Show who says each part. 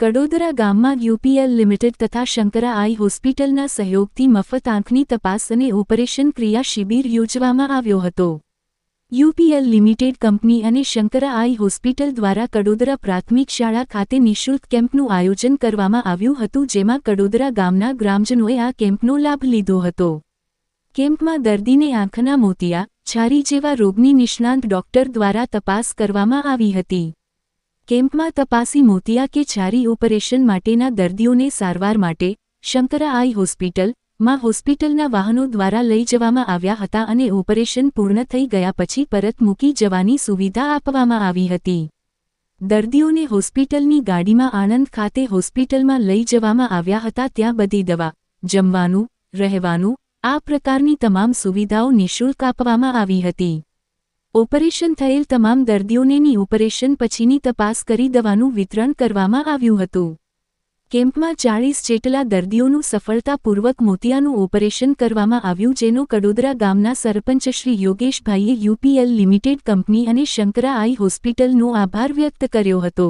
Speaker 1: કડોદરા ગામમાં UPL limited તથા શંકરા આઈ હોસ્પિટલના સહયોગથી મફત આંખની તપાસ અને ઓપરેશન ક્રિયા શિબિર યોજવામાં આવ્યો હતો. યુપીએલ લિમિટેડ કંપની અને શંકરા આઈ હોસ્પિટલ દ્વારા કડોદરા પ્રાથમિક શાળા ખાતે નિઃશુલ્ક કેમ્પનું આયોજન કરવામાં આવ્યું હતું, જેમાં કડોદરા ગામના ગ્રામજનોએ આ કેમ્પનો લાભ લીધો હતો. કેમ્પમાં દર્દીને આંખના મોતિયા, છારી જેવા રોગની નિષ્ણાંત ડોક્ટર દ્વારા તપાસ કરવામાં આવી હતી. કેમ્પમાં તપાસી મોતિયા કે છારી ઓપરેશન માટેના દર્દીઓને સારવાર માટે શંકરા આઈ હોસ્પિટલમાં હોસ્પિટલના વાહનો દ્વારા લઈ જવામાં આવ્યા હતા અને ઓપરેશન પૂર્ણ થઈ ગયા પછી પરત મૂકી જવાની સુવિધા આપવામાં આવી હતી. દર્દીઓને હોસ્પિટલની ગાડીમાં આણંદ ખાતે હોસ્પિટલમાં લઈ જવામાં આવ્યા હતા ત્યાં બધી દવા, જમવાનું, રહેવાનું, આ પ્રકારની તમામ સુવિધાઓ નિઃશુલ્ક આપવામાં આવી હતી. ઓપરેશન થયેલ તમામ દર્દીઓનેની ઓપરેશન પછીની તપાસ કરી દવાનું વિતરણ કરવામાં આવ્યું હતું. કેમ્પમાં ચાળીસ જેટલા દર્દીઓનું સફળતાપૂર્વક મોતિયાનું ઓપરેશન કરવામાં આવ્યું જેનો કડોદરા ગામના સરપંચ શ્રી યોગેશભાઈએ યુપીએલ લિમિટેડ કંપની અને શંકરા આઈ હોસ્પિટલનો આભાર વ્યક્ત કર્યો હતો.